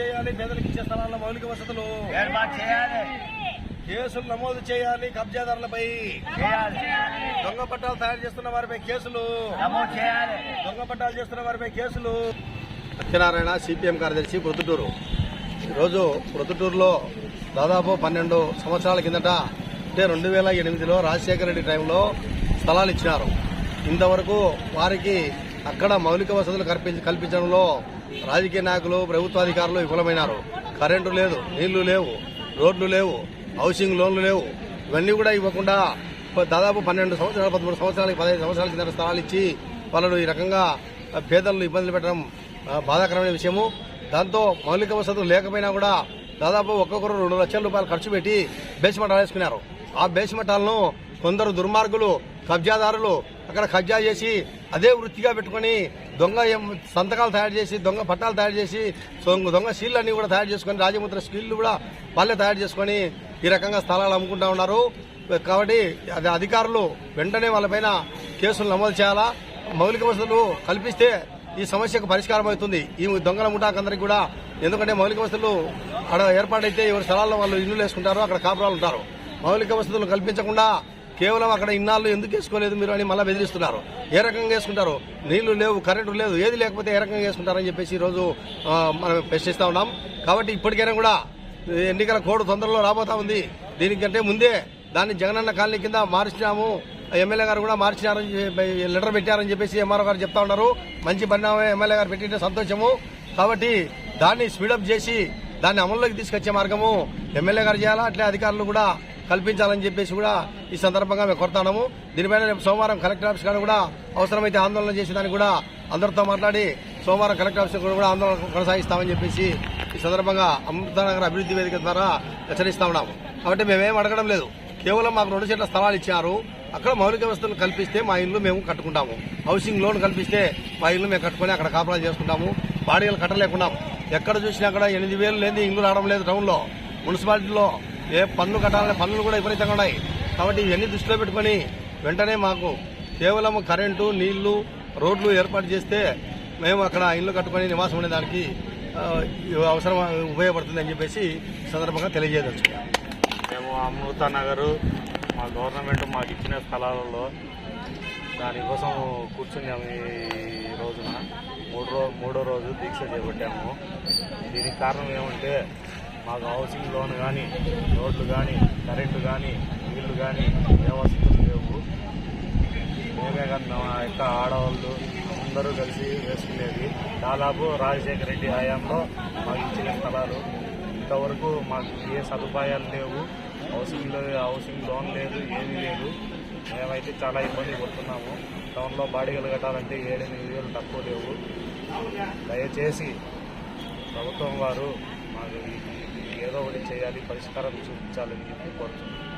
చేయాలి పేదలకు ఇచ్చే స్థలాల్లో మౌలిక వసతులు. ఏర్పాటు చేయాలి. కేసులు నమోదు చేయాలి కబ్జాదారులపై. దొంగ పట్టాలు తయారు చేస్తున్న వారిపై కేసులు. దొంగ పట్టాలు చేస్తున్న వారిపై కేసులు. సత్యనారాయణ సిపిఎం కార్యదర్శి ప్రొద్దుటూరు. ఈరోజు పొద్దుటూరులో దాదాపు పన్నెండు సంవత్సరాల కిందట అంటే రెండు వేల ఎనిమిదిలో రాజశేఖర రెడ్డి టైంలో స్థలాలు ఇచ్చినారు. ఇంతవరకు వారికి అక్కడ మౌలిక వసతులు కల్పించడంలో రాజకీయ నాయకులు ప్రభుత్వాధికారులు విఫలమైనారు. కరెంటు లేదు నీళ్ళు లేవు రోడ్లు లేవు హౌసింగ్ లోన్లు లేవు. ఇవన్నీ కూడా ఇవ్వకుండా దాదాపు పన్నెండు సంవత్సరాలు పదమూడు సంవత్సరాలకి పదహైదు సంవత్సరాల కింద స్థలాలు ఇచ్చి వాళ్ళను ఈ రకంగా పేదలను ఇబ్బందులు పెట్టడం బాధాకరమైన విషయము. దాంతో మౌలిక వసతులు లేకపోయినా కూడా దాదాపు ఒక్కొక్కరు రెండు లక్షల రూపాయలు ఖర్చు పెట్టి బేస్మెంట్ వేసుకున్నారు ఆ బేస్మెంటాలను కొందరు దుర్మార్గులు కబ్జాదారులు అక్కడ కబ్జా చేసి అదే వృత్తిగా పెట్టుకొని దొంగ సంతకాలు తయారు చేసి దొంగ పట్టాలు తయారు చేసి దొంగ సీళ్ళు అన్ని కూడా తయారు చేసుకొని రాజముద్ర స్కీళ్ళు కూడా వాళ్ళే తయారు చేసుకొని ఈ రకంగా స్థలాలు అమ్ముకుంటా ఉన్నారు. కాబట్టి అది అధికారులు వెంటనే వాళ్ళపైన కేసులు నమోదు చేయాలా? మౌలిక వసతులు కల్పిస్తే ఈ సమస్యకు పరిష్కారం అవుతుంది. ఈ దొంగల ముఠాకందరికి కూడా ఎందుకంటే మౌలిక వసతులు అక్కడ ఏర్పాటైతే ఎవరి స్థలాల్లో వాళ్ళు ఇల్లు వేసుకుంటారు అక్కడ కాపురాలు ఉంటారు. మౌలిక వసతులు కల్పించకుండా కేవలం అక్కడ ఇన్నాళ్ళు ఎందుకు వేసుకోలేదు మీరు అని మళ్ళీ బెదిరిస్తున్నారు. ఏ రకంగా వేసుకుంటారు? నీళ్ళు లేవు కరెంటు లేదు ఏది లేకపోతే ఏ రకంగా వేసుకుంటారని చెప్పేసి ఈరోజు మనం ప్రశ్నిస్తూ ఉన్నాం. కాబట్టి ఇప్పటికైనా కూడా ఎన్నికల కోడ్ తొందరలో రాబోతా ఉంది. దీనికంటే ముందే దాన్ని జగనన్న కాలనీ కింద మార్చినాము. ఎమ్మెల్యే గారు కూడా మార్చినారని లెటర్ పెట్టారని చెప్పేసి ఎంఆర్ఓ గారు చెప్తా ఉన్నారు. మంచి పరిణామం ఎమ్మెల్యే గారు పెట్టిన సంతోషము. కాబట్టి దాన్ని స్పీడప్ చేసి దాన్ని అమల్లోకి తీసుకొచ్చే మార్గము ఎమ్మెల్యే గారు చేయాలా? అట్లే అధికారులు కూడా కల్పించాలని చెప్పేసి కూడా ఈ సందర్భంగా మేము కోరుతున్నాము. దీనిపైన రేపు సోమవారం కలెక్టర్ ఆఫీస్ కాడ కూడా అవసరమైతే ఆందోళన చేసేదానికి కూడా అందరితో మాట్లాడి సోమవారం కలెక్టర్ ఆఫీస్ కూడా ఆందోళన కొనసాగిస్తామని చెప్పేసి ఈ సందర్భంగా అమృతనగర్ అభివృద్ధి వేదిక ద్వారా హెచ్చరిస్తా ఉన్నాము. కాబట్టి మేమేం అడగడం లేదు. కేవలం మాకు రెండు సెట్ల స్థలాలు ఇచ్చారు. అక్కడ మౌలిక వ్యవస్థలు కల్పిస్తే మా ఇల్లు మేము కట్టుకుంటాము. హౌసింగ్ లోన్ కల్పిస్తే మా ఇల్లు మేము కట్టుకొని అక్కడ కాపలా చేసుకుంటాము. బాడీలు కట్టలేకున్నాము. ఎక్కడ చూసినా కూడా ఎనిమిది వేలు లేని ఇల్లు రావడం లేదు టౌన్లో. మున్సిపాలిటీలో ఏ పన్ను కట్టాలనే పన్నులు కూడా విపరీతంగా ఉన్నాయి. కాబట్టి ఇవన్నీ దృష్టిలో పెట్టుకొని వెంటనే మాకు కేవలం కరెంటు నీళ్ళు రోడ్లు ఏర్పాటు చేస్తే మేము అక్కడ ఇల్లు కట్టుకొని నివాసం ఉండేదానికి అవసరం ఉపయోగపడుతుందని చెప్పేసి సందర్భంగా తెలియజేయదలుచుకున్నాం. మేము అమృత నగరు మా గవర్నమెంట్ మాకు ఇచ్చిన స్థలాలలో దానికోసం కూర్చున్నాము ఈ రోజున. మూడు రో మూడో రోజు దీక్ష చేపట్టాము. దీనికి కారణం ఏమంటే మాకు హౌసింగ్ లోన్ కానీ రోడ్లు కానీ కరెంటు కానీ నీళ్ళు కానీ ఏ వసతులు లేవు. మేమే కానీ మా యొక్క ఆడవాళ్ళు అందరూ కలిసి వేసుకునేది. దాదాపు రాజశేఖర రెడ్డి హయాంలో మాకు ఇచ్చిన స్థలాలు. ఇంతవరకు మాకు ఏ సదుపాయాలు లేవు. హౌసింగ్ హౌసింగ్ లోన్ లేదు ఏమీ లేదు. మేమైతే చాలా ఇబ్బంది పడుతున్నాము. టౌన్లో బాడీలు కట్టాలంటే ఏడెనిమిది వేలు తక్కువ లేవు. దయచేసి ప్రభుత్వం వారు మాకు ఏదో ఒకటి చేయాలి పరిష్కారం చూపించాలని చెప్పి కోరుతున్నాను.